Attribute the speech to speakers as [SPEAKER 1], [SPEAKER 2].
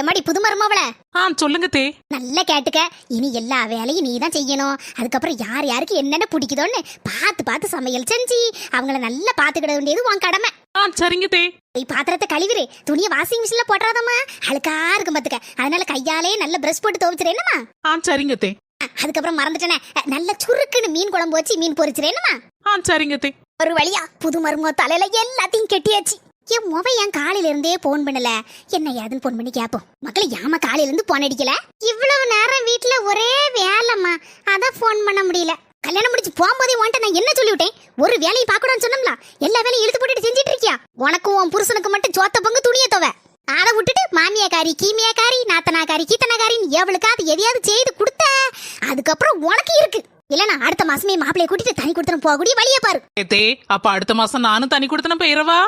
[SPEAKER 1] எம்மாடி புது மருமவள?
[SPEAKER 2] ஆ சொல்லுங்க தே.
[SPEAKER 1] நல்லா கேட்டுக்க. இனி எல்லா வேலையும் நீ தான் செய்யணும். அதுக்கப்புறம் யார் யாருக்கு என்னென்ன பிடிக்குதோன்னு பார்த்து பார்த்து சமையல் செஞ்சு அவங்கள நல்லா பார்த்துக்கிட வேண்டியது உன் கடமை.
[SPEAKER 2] ஆ சரிங்க தே.
[SPEAKER 1] போய் பாத்திரத்தை கழுவிரு. துணியை வாஷிங் மிஷின்ல போட்டுறாதம்மா. அழுக்கா இருக்கும் பாத்துக்க அதனால கையாலே நல்ல பிரஷ் போட்டு துவைச்சிரேனுமா
[SPEAKER 2] ஆ சரிங்க தே.
[SPEAKER 1] அதுக்கப்புறம் மறந்துட்டேனே. நல்ல சுருக்குன்னு மீன் குழம்பு வச்சு மீன் பொரிச்சிரேனுமா
[SPEAKER 2] ஆ சரிங்க தே.
[SPEAKER 1] ஒரு வழியா புது மருமோ தலையில எல்லாத்தையும் கெட்டியாச்சு. என் முவை என் காலையில இருந்தே போன் பண்ணல. என்ன ஏதுன்னு போன் பண்ணி கேப்போம். மக்களை யாம காலையில இருந்து போன் அடிக்கல? இவ்வளவு நேரம் வீட்டில் ஒரே வேலைம்மா. அதான் போன் பண்ண முடியல. கல்யாணம் முடிச்சு போகும்போதே உன்ட்ட நான் என்ன சொல்லிவிட்டேன்? ஒரு வேலையை பார்க்கணும்னு சொன்னோம்ல எல்லா வேலையும் இழுத்து போட்டுட்டு செஞ்சிட்டு இருக்கியா உனக்கும் உன் புருஷனுக்கு மட்டும் சோத்த பங்கு துணியை துவ. அதை விட்டுட்டு மாமியாக்காரி கீமியாக்காரி நாத்தனாக்காரி கீத்தனாக்காரின்னு எவளுக்காவது எதையாவது செய்து கொடுத்த அதுக்கப்புறம் உனக்கு இருக்கு. இல்லனா அடுத்த மாசமே மாப்பிளைய கூட்டிட்டு தனி கொடுத்தனும் போகக்கூடிய வழியை பாரு.
[SPEAKER 2] அப்ப அடுத்த மாசம் நானும் தனி கொடுத்தனும் போயிடவா